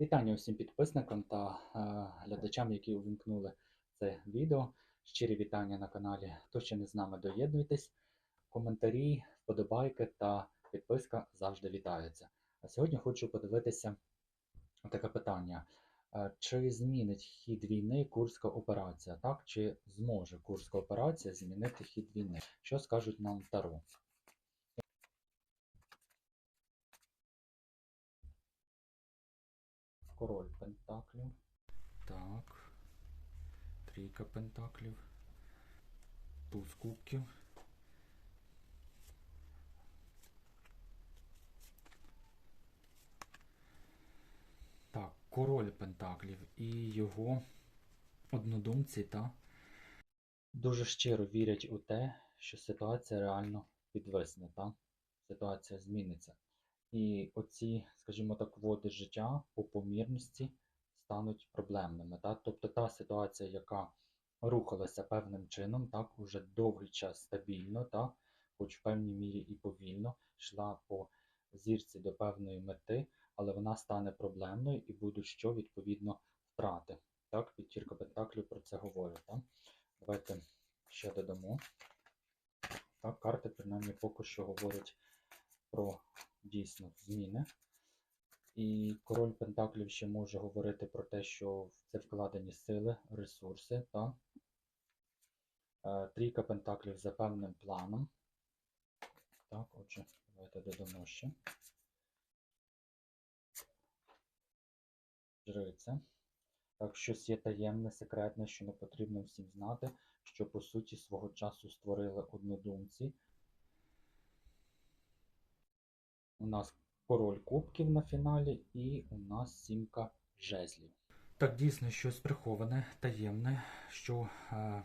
Вітання усім підписникам та е, глядачам, які увімкнули це відео. Щирі вітання на каналі. Хто ще не з нами доєднуйтесь. Коментарі, вподобайки та підписка завжди вітаються. А сьогодні хочу подивитися таке питання. Е, Чи змінить хід війни Курська операція? Так? Чи зможе Курська операція змінити хід війни? Що скажуть нам Таро? Король Пентаклів. Так. Трійка Пентаклів. Туз кубків. Так, король Пентаклів і його однодумці та дуже щиро вірять у те, що ситуація реально підвисне, та? ситуація зміниться. І оці, скажімо так, води життя по помірності стануть проблемними. Так? Тобто та ситуація, яка рухалася певним чином, так, уже довгий час стабільно, так, хоч в певній мірі і повільно, йшла по зірці до певної мети, але вона стане проблемною і будуть що, відповідно, втрати. Так, п'ятірка Пентаклів про це говорить. Так? Давайте ще додамо. Так, карти, принаймні, поки що говорять про дійсно зміни. І король Пентаклів ще може говорити про те, що це вкладені сили, ресурси. Та? Е, Трійка Пентаклів за певним планом. Так, отже, давайте додамо ще. Жриця. Так, щось є таємне, секретне, що не потрібно всім знати, що по суті свого часу створили однодумці. У нас король кубків на фіналі, і у нас сімка жезлів. Так, дійсно, щось приховане, таємне, що, е,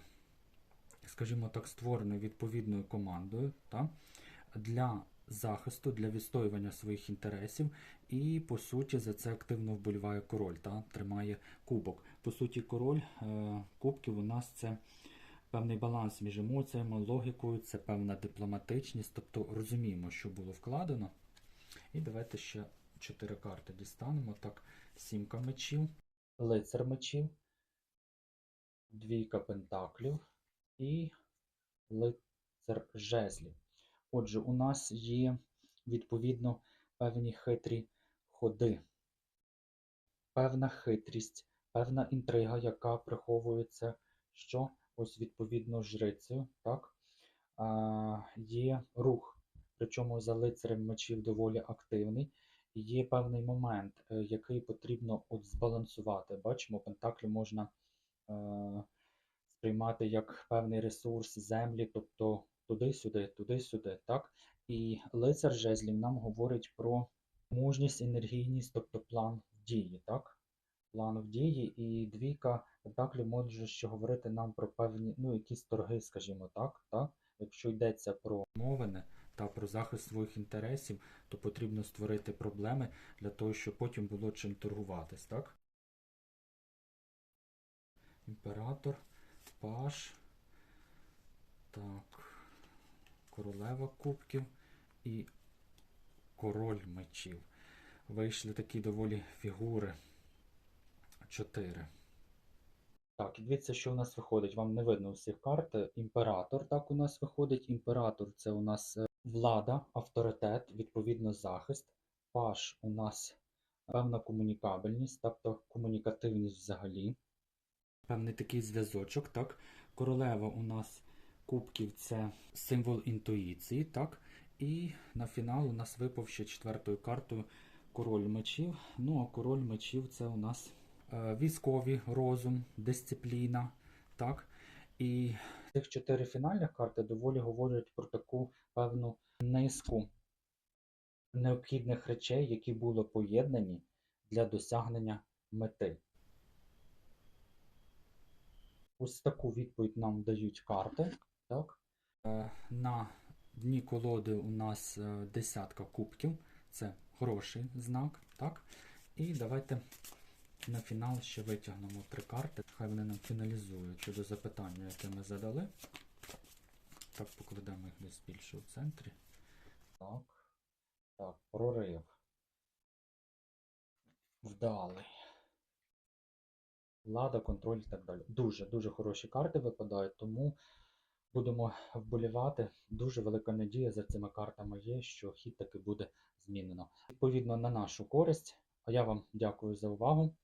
скажімо так, створене відповідною командою та, для захисту, для відстоювання своїх інтересів, і, по суті, за це активно вболіває король та тримає кубок. По суті, король е, кубків у нас це певний баланс між емоціями, логікою, це певна дипломатичність, тобто розуміємо, що було вкладено. І давайте ще 4 карти дістанемо. Так, сімка мечів, лицар мечів, двійка пентаклів і лицар жезлів. Отже, у нас є відповідно певні хитрі ходи, певна хитрість, певна інтрига, яка приховується, що ось відповідно жрицею, так? А, є рух. Причому за лицарем мечів доволі активний. Є певний момент, е, який потрібно от збалансувати. Бачимо, пентаклі можна е, сприймати як певний ресурс землі, тобто туди-сюди, туди-сюди. так? І лицар жезлів нам говорить про мужність, енергійність, тобто план дії. так? План в дії, і двійка пентаклів може ще говорити нам про певні, ну, якісь торги, скажімо так. так? Якщо йдеться про мовини та про захист своїх інтересів, то потрібно створити проблеми для того, щоб потім було чим торгуватись, так? Імператор, паш, так, королева кубків і король мечів. Вийшли такі доволі фігури. Чотири. Так, і дивіться, що у нас виходить. Вам не видно всіх карт. Імператор так у нас виходить. Імператор це у нас е, влада, авторитет, відповідно, захист. Паш у нас певна комунікабельність, тобто комунікативність взагалі. Певний такий зв'язочок, так. Королева у нас кубків це символ інтуїції, так. І на фінал у нас випав ще четвертою картою король мечів. Ну, а король мечів це у нас е, військовий розум, дисципліна. так. І цих чотири фінальних карти доволі говорять про таку певну низку необхідних речей, які були поєднані для досягнення мети. Ось таку відповідь нам дають карти. Так? Е, На дні колоди у нас е, десятка кубків. Це хороший знак. Так? І давайте на фінал ще витягнемо три карти. Хай вони нам фіналізують щодо запитання, яке ми задали. Так, покладемо їх десь більше у центрі. Так. Так, прорив. Вдалий. Влада, контроль і так далі. Дуже, дуже хороші карти випадають, тому будемо вболівати. Дуже велика надія за цими картами є, що хід таки буде змінено. Відповідно на нашу користь. А я вам дякую за увагу.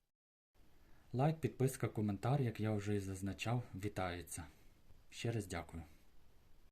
Лайк, підписка, коментар, як я вже і зазначав, вітається. Ще раз дякую.